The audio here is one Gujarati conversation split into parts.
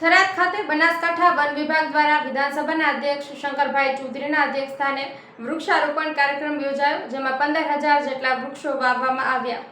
થરાદ ખાતે બનાસકાંઠા વન વિભાગ દ્વારા વિધાનસભાના અધ્યક્ષ શંકરભાઈ ચૌધરીના અધ્યક્ષસ્થાને વૃક્ષારોપણ કાર્યક્રમ યોજાયો, જેમાં પંદર હજાર જેટલા વૃક્ષો વાવવામાં આવ્યા.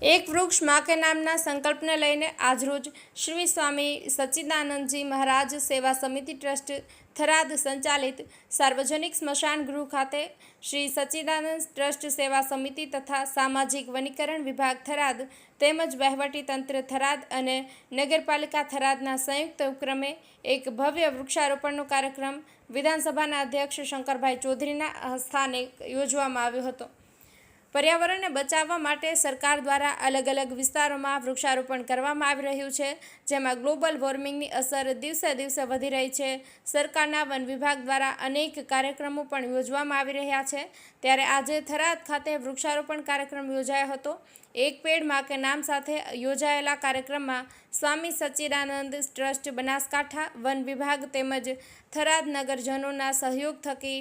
એક વૃક્ષ માકે નામના સંકલ્પને લઈને આજરોજ શ્રી સ્વામી સચ્ચિદાનંદજી મહારાજ સેવા સમિતિ ટ્રસ્ટ થરાદ સંચાલિત સાર્વજનિક સ્મશાન ગૃહ ખાતે શ્રી સચ્ચિદાનંદ ટ્રસ્ટ સેવા સમિતિ તથા સામાજિક વનીકરણ વિભાગ થરાદ તેમજ તંત્ર થરાદ અને નગરપાલિકા થરાદના સંયુક્ત ઉપક્રમે એક ભવ્ય વૃક્ષારોપણનો કાર્યક્રમ વિધાનસભાના અધ્યક્ષ શંકરભાઈ ચૌધરીના સ્થાને યોજવામાં આવ્યો હતો. પર્યાવરણને બચાવવા માટે સરકાર દ્વારા અલગ અલગ વિસ્તારોમાં વૃક્ષારોપણ કરવામાં આવી રહ્યું છે, જેમાં ગ્લોબલ વોર્મિંગની અસર દિવસે દિવસે વધી રહી છે. સરકારના વન વિભાગ દ્વારા અનેક કાર્યક્રમો પણ યોજવામાં આવી રહ્યા છે. ત્યારે આજે થરાદ ખાતે વૃક્ષારોપણ કાર્યક્રમ યોજાયો હતો. એક પેડમાં કે નામ સાથે યોજાયેલા કાર્યક્રમમાં સ્વામી સચ્ચિદાનંદ ટ્રસ્ટ, બનાસકાંઠા વન વિભાગ તેમજ થરાદ નગરજનોના સહયોગ થકી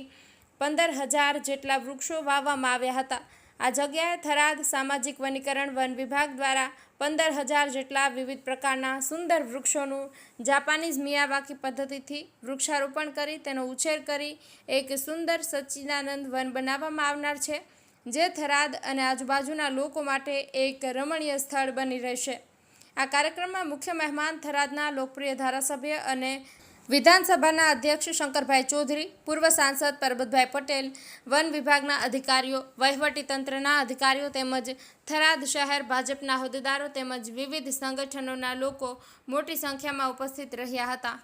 પંદર હજાર જેટલા વૃક્ષો વાવવામાં આવ્યા હતા. આ જગ્યાએ થરાદ સામાજિક વનીકરણ વન વિભાગ દ્વારા પંદર હજાર જેટલા વિવિધ પ્રકારના સુંદર વૃક્ષોનું જાપાનીઝ મિયાવાકી પદ્ધતિથી વૃક્ષારોપણ કરી, તેનો ઉછેર કરી એક સુંદર સચ્ચિદાનંદ વન બનાવવામાં આવનાર છે, જે થરાદ અને આજુબાજુના લોકો માટે એક રમણીય સ્થળ બની રહેશે. આ કાર્યક્રમમાં મુખ્ય મહેમાન થરાદના લોકપ્રિય ધારાસભ્ય અને વિધાનસભાના અધ્યક્ષ શંકરભાઈ ચૌધરી, પૂર્વ સાંસદ પરબતભાઈ પટેલ, વન વિભાગના અધિકારીઓ, વહીવટીતંત્રના અધિકારીઓ તેમજ થરાદ શહેર ભાજપના હોદ્દેદારો તેમજ વિવિધ સંગઠનોના લોકો મોટી સંખ્યામાં ઉપસ્થિત રહ્યા હતા.